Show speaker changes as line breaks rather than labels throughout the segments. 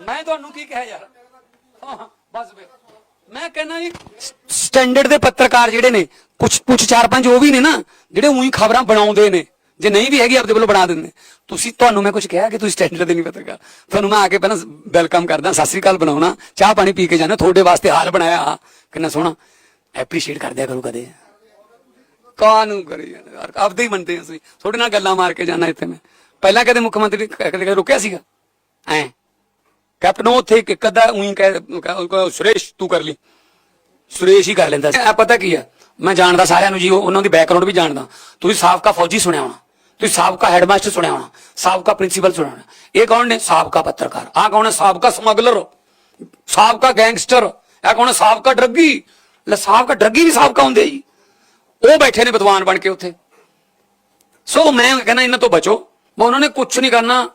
ਮੈਂ ਤੁਹਾਨੂੰ ਕੀ ਕਿਹਾ ਯਾਰ? ਬਸ ਵੇ ਮੈਂ ਕਹਿੰਦਾ ਜੀ ਸਟੈਂਡਰਡ ਦੇ ਪੱਤਰਕਾਰ ਜਿਹੜੇ ਨੇ ਕੁਝ ਕੁਝ ਚਾਰ ਪੰਜ ਉਹ ਵੀ ਨੇ ਨਾ ਜਿਹੜੇ ਉਹੀ ਖਬਰਾਂ ਬਣਾਉਂਦੇ ਨੇ। ਜੇ ਨਹੀਂ ਵੀ ਹੈਗੀ ਆਪਦੇ ਵੱਲੋਂ ਬਣਾ ਦਿੰਦੇ ਤੁਸੀਂ ਤੁਹਾਨੂੰ ਮੈਂ ਕੁਝ ਕਿਹਾ ਕਿ ਤੁਸੀਂ ਸਟੈਂਡਰਡ ਦੇ ਨਹੀਂ ਪੱਤਰਕਾਰ। ਤੁਹਾਨੂੰ ਮੈਂ ਆ ਕੇ ਪਹਿਲਾਂ ਵੈਲਕਮ ਕਰਦਾ ਸਤਿ ਸ੍ਰੀ ਅਕਾਲ ਬਣਾਉਣਾ ਚਾਹ ਪਾਣੀ ਪੀ ਕੇ ਜਾਣਾ ਤੁਹਾਡੇ ਵਾਸਤੇ ਹਾਲ ਬਣਾਇਆ ਆਹ, ਕਿੰਨਾ ਸੋਹਣਾ। ਐਪਰੀਸ਼ੀਏਟ ਕਰਦਿਆ ਕਰੋ ਕਦੇ। ਕਾਨੂੰ ਕਰੀ ਯਾਰ? ਆਪਦੇ ਹੀ ਮੰਨਦੇ ਹਾਂ ਅਸੀਂ ਤੁਹਾਡੇ ਨਾਲ ਗੱਲਾਂ ਮਾਰ ਕੇ ਜਾਣਾ ਇੱਥੇ ਮੈਂ। ਪਹਿਲਾਂ ਕਦੇ ਮੁੱਖ ਮੰਤਰੀ ਕਦੇ ਰੁਕਿਆ ਸੀਗਾ? ਐ ਕੈਪਟਨ ਉਹ ਉੱਥੇ ਇੱਕ ਅੱਧਾ ਉਹੀ ਕਹਿ ਸੁਰੇਸ਼ ਤੂੰ ਕਰ ਲਈ। ਸੁਰੇਸ਼ ਹੀ ਕਰ ਲੈਂਦਾ। ਸੀ ਪਤਾ ਕੀ ਆ? ਮੈਂ ਜਾਣਦਾ ਸਾਰਿਆਂ ਨੂੰ ਜੀ ਉਹਨਾਂ ਦੀ ਬੈਕਗ੍ਰਾਉਂਡ ਵੀ ਜਾਣਦਾ। ਤੁਸੀਂ ਸਾਬਕਾ ਫੌਜੀ ਸੁਣਿਆ ਹੋਣਾ। ਤੁਸੀਂ ਸਾਬਕਾ ਹੈਡਮਾਸਟਰ ਸੁਣਿਆ ਹੋਣਾ। ਸਾਬਕਾ ਪ੍ਰਿੰਸੀਪਲ ਸੁਣਿਆ ਹੋਣਾ। ਇਹ ਕੌਣ ਨੇ? ਸਾਬਕਾ ਪੱਤਰਕਾਰ। ਆ ਕੌਣ ਹੈ ਸਾਬਕਾ ਸਮਗਲਰ। ਸਾਬਕਾ ਗੈਂਗਸਟਰ ਇਹ ਕੌਣ ਹੈ ਸਾਬਕਾ ਡਰੱਗੀ। ਲੈ, ਸਾਬਕਾ ਡਰੱਗੀ ਵੀ ਸਾਬਕਾ ਹੁੰਦੇ ਜੀ। ਉਹ ਬੈਠੇ ਨੇ ਵਿਦਵਾਨ ਬਣ ਕੇ ਉੱਥੇ। ਸੋ ਮੈਂ ਕਹਿੰਦਾ ਇਹਨਾਂ ਤੋਂ ਬਚੋ। ਮੈਂ ਉਹਨਾਂ ਨੇ ਕੁਝ ਨਹੀਂ ਕਰਨਾ।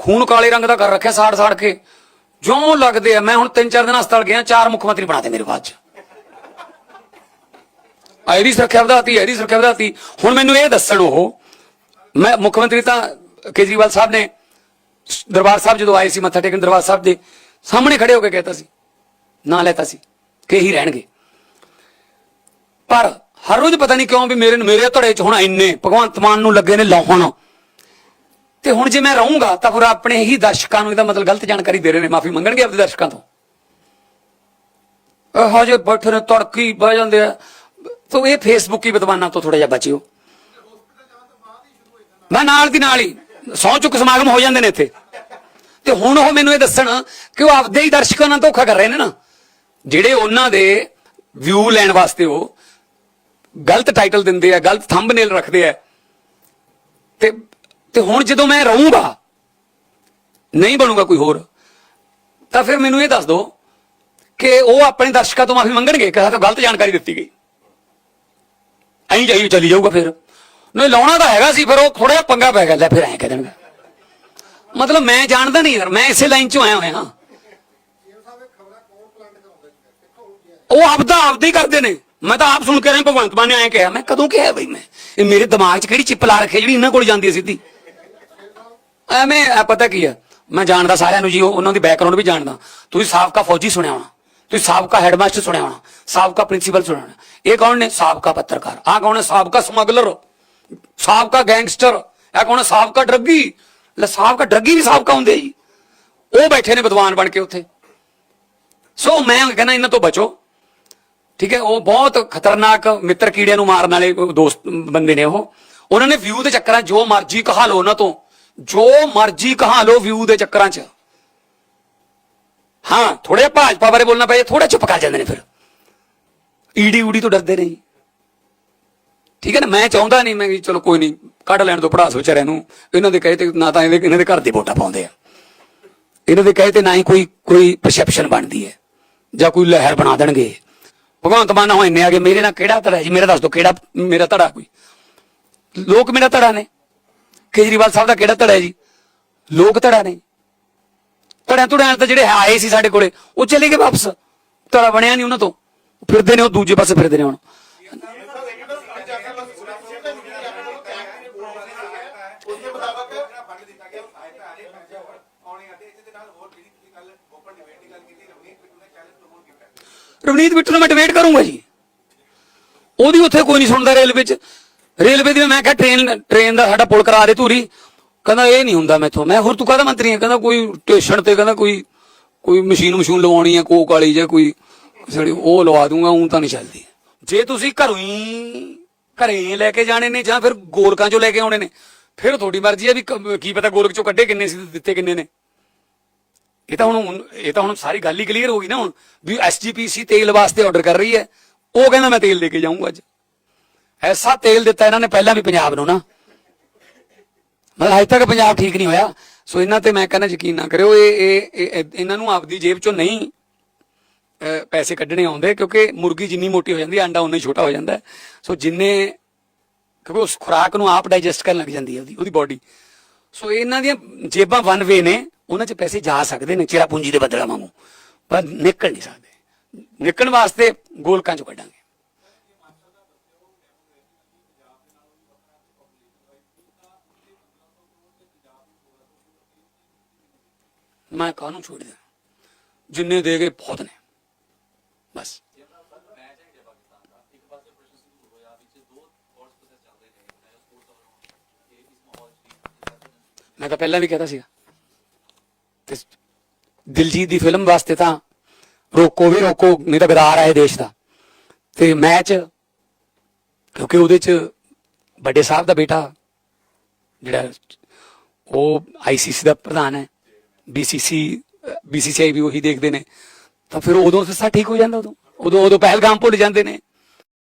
ਖੂਨ ਕਾਲੇ ਰੰਗ ਦਾ ਕਰ ਰੱਖਿਆ ਸਾੜ ਸਾੜ ਕੇ। ਜਿਉਂ ਲੱਗਦੇ ਆ, ਮੈਂ ਹੁਣ ਤਿੰਨ ਚਾਰ ਦਿਨ ਹਸਪਤਾਲ ਗਿਆ, ਚਾਰ ਮੁੱਖ ਮੰਤਰੀ ਬਣਾਤੇ ਮੇਰੇ ਬਾਅਦ ਚ। ਆਇਰੀ ਸੁਰੱਖਿਆ ਵਧਾਤੀ ਆਇਰੀ ਸੁਰੱਖਿਆ ਵਧਾਤੀ। ਹੁਣ ਮੈਨੂੰ ਇਹ ਦੱਸਣ ਉਹ, ਮੈਂ ਮੁੱਖ ਮੰਤਰੀ ਤਾਂ ਕੇਜਰੀਵਾਲ ਸਾਹਿਬ ਨੇ, ਦਰਬਾਰ ਸਾਹਿਬ ਜਦੋਂ ਆਏ ਸੀ, ਮੱਥਾ ਟੇਕਣ ਦਰਬਾਰ ਸਾਹਿਬ ਦੇ ਸਾਹਮਣੇ ਖੜੇ ਹੋ ਕੇ ਕਹਿਤਾ ਸੀ, ਨਾਂ ਲੈਤਾ ਸੀ, ਕਿ ਇਹੀ ਰਹਿਣਗੇ। ਪਰ ਹਰ ਰੋਜ਼ ਪਤਾ ਨਹੀਂ ਕਿਉਂ ਵੀ ਮੇਰੇ ਮੇਰੇ ਧੜੇ ਚ ਹੁਣ ਇੰਨੇ ਭਗਵੰਤ ਮਾਨ ਨੂੰ ਲੱਗੇ ਨੇ ਲਾਹਣ। ਤੇ ਹੁਣ ਜੇ ਮੈਂ ਰਹੂੰਗਾ, ਤਾਂ ਫਿਰ ਆਪਣੇ ਹੀ ਦਰਸ਼ਕਾਂ ਨੂੰ ਇਹਦਾ ਮਤਲਬ ਗਲਤ ਜਾਣਕਾਰੀ ਦੇ ਰਹੇ ਨੇ, ਮਾਫੀ ਮੰਗਣਗੇ ਆਪਣੇ ਦਰਸ਼ਕਾਂ ਤੋਂ? ਇਹੋ ਜਿਹੇ ਬੈਠੇ ਨੇ, ਤੜਕੀ ਬਹਿ ਜਾਂਦੇ ਆ। ਤੋ ਇਹ ਫੇਸਬੁੱਕ ਹੀ ਵਿਦਵਾਨਾਂ ਤੋਂ ਥੋੜਾ ਜਿਹਾ ਬਚਿਓ। ਮੈਂ ਨਾਲ ਦੀ ਨਾਲ ਹੀ, ਸੌ ਚੁੱਕ ਸਮਾਗਮ ਹੋ ਜਾਂਦੇ ਨੇ ਇੱਥੇ। ਤੇ ਹੁਣ ਉਹ ਮੈਨੂੰ ਇਹ ਦੱਸਣ ਕਿ ਉਹ ਆਪਦੇ ਹੀ ਦਰਸ਼ਕਾਂ ਨਾਲ ਧੋਖਾ ਕਰ ਰਹੇ ਨੇ ਨਾ। ਜਿਹੜੇ ਉਹਨਾਂ ਦੇ ਵਿਊ ਲੈਣ ਵਾਸਤੇ ਉਹ ਗਲਤ ਟਾਈਟਲ ਦਿੰਦੇ ਆ, ਗਲਤ ਥੰਬਨੇਲ ਰੱਖਦੇ ਆ। ਤੇ ਤੇ ਹੁਣ ਜਦੋਂ ਮੈਂ ਰਹੂੰਗਾ, ਨਹੀਂ ਬਣੂਗਾ ਕੋਈ ਹੋਰ, ਤਾਂ ਫਿਰ ਮੈਨੂੰ ਇਹ ਦੱਸ ਦਿਓ ਕਿ ਉਹ ਆਪਣੇ ਦਰਸ਼ਕਾਂ ਤੋਂ ਮਾਫੀ ਮੰਗਣਗੇ ਕਿ ਸਾਨੂੰ ਗਲਤ ਜਾਣਕਾਰੀ ਦਿੱਤੀ ਗਈ। ਐਂ ਜਾਈ ਚੱਲੀ ਜਾਊਗਾ ਫਿਰ। ਨਹੀਂ, ਲਾਉਣਾ ਤਾਂ ਹੈਗਾ ਸੀ, ਫਿਰ ਉਹ ਥੋੜਾ ਜਿਹਾ ਪੰਗਾ ਪੈ ਗਿਆ। ਲੈ ਫਿਰ ਐਂ ਕਹਿ ਦੇਣਗੇ। ਮਤਲਬ ਮੈਂ ਜਾਣਦਾ ਨਹੀਂ ਯਾਰ, ਮੈਂ ਇਸੇ ਲਾਈਨ ਚੋਂ ਆਇਆ ਹੋਇਆ ਹਾਂ। ਉਹ ਆਪਦਾ ਆਪਦੇ ਹੀ ਕਰਦੇ ਨੇ। ਮੈਂ ਤਾਂ ਆਪ ਸੁਣ ਕੇ ਰਿਹਾ ਭਗਵੰਤ ਮਾਨ ਨੇ ਐਂ ਕਿਹਾ, ਮੈਂ ਕਦੋਂ ਕਿਹਾ ਬਈ ਮੈਂ? ਇਹ ਮੇਰੇ ਦਿਮਾਗ 'ਚ ਕਿਹੜੀ ਚਿੱਪ ਲਾ ਰੱਖੀ ਜਿਹੜੀ ਇਹਨਾਂ ਕੋਲ ਜਾਂਦੀ ਹੈ ਸਿੱਧੀ? ਐਵੇਂ ਇਹ ਪਤਾ ਕੀ ਆ? ਮੈਂ ਜਾਣਦਾ ਸਾਰਿਆਂ ਨੂੰ ਜੀ ਉਹਨਾਂ ਦੀ ਬੈਕਗ੍ਰਾਉਂਡ ਵੀ ਜਾਣਦਾ। ਤੁਸੀਂ ਸਾਬਕਾ ਫੌਜੀ ਸੁਣਿਆ ਹੋਣਾ। ਤੁਸੀਂ ਸਾਬਕਾ ਹੈਡਮਾਸਟਰ ਸੁਣਿਆ ਹੋਣਾ। ਸਾਬਕਾ ਪ੍ਰਿੰਸੀਪਲ ਸੁਣਿਆ ਹੋਣਾ। ਇਹ ਕੌਣ ਨੇ? ਸਾਬਕਾ ਪੱਤਰਕਾਰ। ਆ ਕੌਣ ਹੈ ਸਾਬਕਾ ਸਮਗਲਰ। ਸਾਬਕਾ ਗੈਂਗਸਟਰ ਇਹ ਕੌਣ ਸਾਬਕਾ ਡਰੱਗੀ। ਲੈ, ਸਾਬਕਾ ਡਰੱਗੀ ਵੀ ਸਾਬਕਾ ਹੁੰਦੇ ਜੀ। ਉਹ ਬੈਠੇ ਨੇ ਵਿਦਵਾਨ ਬਣ ਕੇ ਉੱਥੇ। ਸੋ ਮੈਂ ਕਹਿੰਦਾ ਇਹਨਾਂ ਤੋਂ ਬਚੋ। ਠੀਕ ਹੈ, ਉਹ ਬਹੁਤ ਖਤਰਨਾਕ ਮਿੱਤਰ ਕੀੜਿਆਂ ਨੂੰ ਮਾਰਨ ਵਾਲੇ ਦੋਸਤ, ਬੰਦੇ ਨੇ ਉਹ। ਉਹਨਾਂ ਨੇ ਵਿਊ ਦੇ ਚੱਕਰਾਂ 'ਚ ਜੋ ਮਰਜ਼ੀ ਕਹਾ ਲਓ ਉਹਨਾਂ ਤੋਂ। ਜੋ ਮਰਜ਼ੀ ਕਹਾ ਲਓ ਵਿਊ ਦੇ ਚੱਕਰਾਂ 'ਚ। ਹਾਂ ਥੋੜੇ ਭਾਜਪਾ ਬਾਰੇ ਬੋਲਣਾ ਪਏ ਥੋੜਾ ਚੁੱਪ ਕਰ ਜਾਂਦੇ ਨੇ ਫਿਰ। ਈਡੀ ਊਡੀ ਤੋਂ ਡਰਦੇ ਨਹੀਂ ਠੀਕ ਹੈ ਨਾ, ਮੈਂ ਚਾਹੁੰਦਾ ਨਹੀਂ, ਮੈਂ ਕਿ ਚਲੋ ਕੋਈ ਨਹੀਂ, ਕੱਢ ਲੈਣ ਤੋਂ ਪੜਾਸ ਵਿਚਾਰਿਆਂ ਨੂੰ। ਇਹਨਾਂ ਦੇ ਕਹੇ ਤੇ ਨਾ ਤਾਂ ਇਹਦੇ ਇਹਨਾਂ ਦੇ ਘਰ ਦੇ ਵੋਟਾਂ ਪਾਉਂਦੇ ਆ। ਇਹਨਾਂ ਦੇ ਕਹੇ ਤੇ ਨਾ ਹੀ ਕੋਈ ਕੋਈ ਪਰਸੈਪਸ਼ਨ ਬਣਦੀ ਹੈ। ਜਾਂ ਕੋਈ ਲਹਿਰ ਬਣਾ ਦੇਣਗੇ। ਭਗਵੰਤ ਮਾਨ ਹੋਏ ਇੰਨੇ ਆ ਗਏ, ਮੇਰੇ ਨਾਲ ਕਿਹੜਾ ਧੜਾ ਜੀ? ਮੇਰਾ ਦੱਸ ਦੋ ਕਿਹੜਾ, ਮੇਰਾ ਧੜਾ ਕੋਈ? ਲੋਕ ਮੇਰਾ ਧੜਾ ਨੇ। ਕੇਜਰੀਵਾਲ ਸਾਹਿਬ ਦਾ ਕਿਹੜਾ ਧੜਾ ਹੈ ਜੀ? ਲੋਕ ਧੜਾ ਨੇ। ਧੜਿਆਂ ਧੜਿਆਂ ਤਾਂ ਜਿਹੜੇ ਆਏ ਸੀ ਸਾਡੇ ਕੋਲੇ, ਉਹ ਚਲੇ ਗਏ ਵਾਪਸ। ਧੜਾ ਬਣਿਆ ਨਹੀਂ ਉਹਨਾਂ ਤੋਂ। ਫਿਰਦੇ ਨੇ ਉਹ ਦੂਜੇ ਪਾਸੇ ਫਿਰਦੇ ਨੇ ਹੁਣ।
ਰਵਨੀਤ ਬਿੱਟੂ
ਰਵਨੀਤ ਬਿੱਟੂ ਨੂੰ ਮੈਂ ਡਿਬੇਟ ਕਰੂੰਗਾ ਜੀ। ਉਹਦੀ ਉੱਥੇ ਕੋਈ ਨਹੀਂ ਸੁਣਦਾ ਰੇਲਵੇ 'ਚ। ਰੇਲਵੇ ਦੀ ਮੈਂ ਕਿਹਾ ਟ੍ਰੇਨ ਟ੍ਰੇਨ ਦਾ ਸਾਡਾ ਪੁਲ ਕਰਾ ਦੇ ਧੂਰੀ। ਕਹਿੰਦਾ ਇਹ ਨਹੀਂ ਹੁੰਦਾ ਮੈਥੋਂ। ਮੈਂ ਹੋਰ ਤੂੰ ਕਾਹਦਾ ਮੰਤਰੀ ਹੈ ਕਹਿੰਦਾ ਕੋਈ ਸਟੇਸ਼ਨ ਤੇ ਕਹਿੰਦਾ ਕੋਈ ਕੋਈ ਮਸ਼ੀਨ ਮਸ਼ੂਨ ਲਵਾਉਣੀ ਹੈ ਕੋਕ ਵਾਲੀ ਜਾਂ ਕੋਈ ਜਿਹੜੀ ਉਹ ਲਵਾ ਦੂੰਗਾ ਉਹ ਤਾਂ ਨਹੀਂ ਚੱਲਦੀ। ਜੇ ਤੁਸੀਂ ਘਰੋਂ ਹੀ, ਘਰੇ ਲੈ ਕੇ ਜਾਣੇ ਨੇ ਜਾਂ ਫਿਰ ਗੋਲਕਾਂ ਚੋਂ ਲੈ ਕੇ ਆਉਣੇ ਨੇ, ਫਿਰ ਤੁਹਾਡੀ ਮਰਜ਼ੀ ਹੈ ਵੀ ਕੀ ਪਤਾ ਗੋਲਕ ਚੋਂ ਕੱਢੇ ਕਿੰਨੇ ਸੀ ਦਿੱਤੇ ਕਿੰਨੇ ਨੇ। ਇਹ ਤਾਂ ਹੁਣ, ਇਹ ਤਾਂ ਹੁਣ ਸਾਰੀ ਗੱਲ ਹੀ ਕਲੀਅਰ ਹੋ ਗਈ ਨਾ ਹੁਣ, ਵੀ ਐਸਜੀਪੀਸੀ ਤੇਲ ਵਾਸਤੇ ਆਰਡਰ ਕਰ ਰਹੀ ਹੈ। ਉਹ ਕਹਿੰਦਾ ਮੈਂ ਤੇਲ ਦੇ ਕੇ ਜਾਊਂਗਾ ਅੱਜ। ਐਸਾ ਤੇਲ ਦਿੱਤਾ ਇਹਨਾਂ ਨੇ, ਪਹਿਲਾਂ ਵੀ ਪੰਜਾਬ ਨੂੰ ਨਾ। ਮਤਲਬ ਅਜੇ ਤੱਕ ਪੰਜਾਬ ਠੀਕ ਨਹੀਂ ਹੋਇਆ। ਸੋ ਇਹਨਾਂ ਤੇ ਮੈਂ ਕਹਿੰਦਾ ਯਕੀਨ ਨਾ ਕਰਿਓ, ਇਹ, ਇਹ- ਇਹਨਾਂ ਨੂੰ ਆਪਦੀ ਜੇਬ ਚੋਂ ਨਹੀਂ ਪੈਸੇ ਕੱਢਣੇ ਆਉਂਦੇ, ਕਿਉਂਕਿ ਮੁਰਗੀ ਜਿੰਨੀ ਮੋਟੀ ਹੋ ਜਾਂਦੀ ਹੈ, ਅੰਡਾ ਉਨਾ ਹੀ ਛੋਟਾ ਹੋ ਜਾਂਦਾ ਹੈ। ਸੋ ਜਿੰਨੇ, ਕਿਉਂਕਿ ਉਸ ਖੁਰਾਕ ਨੂੰ ਆਪ ਡਾਈਜੈਸਟ ਕਰਨ ਲੱਗ ਜਾਂਦੀ ਹੈ ਉਹਦੀ ਉਹਦੀ ਬਾਡੀ ਸੋ ਇਹਨਾਂ ਦੀਆਂ ਜੇਬਾਂ ਵਨ ਵੇ ਨੇ, ਉਹਨਾਂ 'ਚ ਪੈਸੇ ਜਾ ਸਕਦੇ ਨੇ ਚਿਰਾ ਪੂੰਜੀ ਦੇ ਬਦਲਾ ਵਾਂਗੂ। ਪਰ ਨਿਕਲ ਨਹੀਂ ਸਕਦੇ। ਨਿਕਲਣ ਵਾਸਤੇ ਗੋਲਕਾਂ 'ਚੋਂ ਕੱਢਾਂਗੇ ਮੈਂ ਕਾਹਨੂੰ ਛੋੜ ਦਿਆਂ? ਜਿੰਨੇ ਦੇ ਗਏ ਬਹੁਤ ਨੇ। ਬਸ। ਮੈਂ ਤਾਂ ਪਹਿਲਾਂ ਵੀ ਕਹਿਤਾ ਸੀਗਾ। ਤੇ ਦਿਲਜੀਤ ਦੀ ਫਿਲਮ ਵਾਸਤੇ ਤਾਂ ਰੋਕੋ ਵੀ ਰੋਕੋ, ਨਹੀਂ ਤਾਂ ਗਦਾਰ ਆਏ ਦੇਸ਼ ਦਾ। ਤੇ ਮੈਚ, ਕਿਉਂਕਿ ਉਹਦੇ ਚ ਵੱਡੇ ਸਾਹਿਬ ਦਾ ਬੇਟਾ ਜਿਹੜਾ ਉਹ ਆਈਸੀਸੀ ਦਾ ਪ੍ਰਧਾਨ ਹੈ ਬੀਸੀਸੀ ਬੀਸੀਸੀਆਈ ਵੀ ਉਹੀ ਦੇਖਦੇ ਨੇ। ਤਾਂ ਫਿਰ ਉਦੋਂ ਸਾ ਠੀਕ ਹੋ ਜਾਂਦਾ ਉਦੋਂ। ਉਦੋਂ ਉਦੋਂ ਪਹਿਲਗਾਮ ਭੁੱਲ ਜਾਂਦੇ ਨੇ।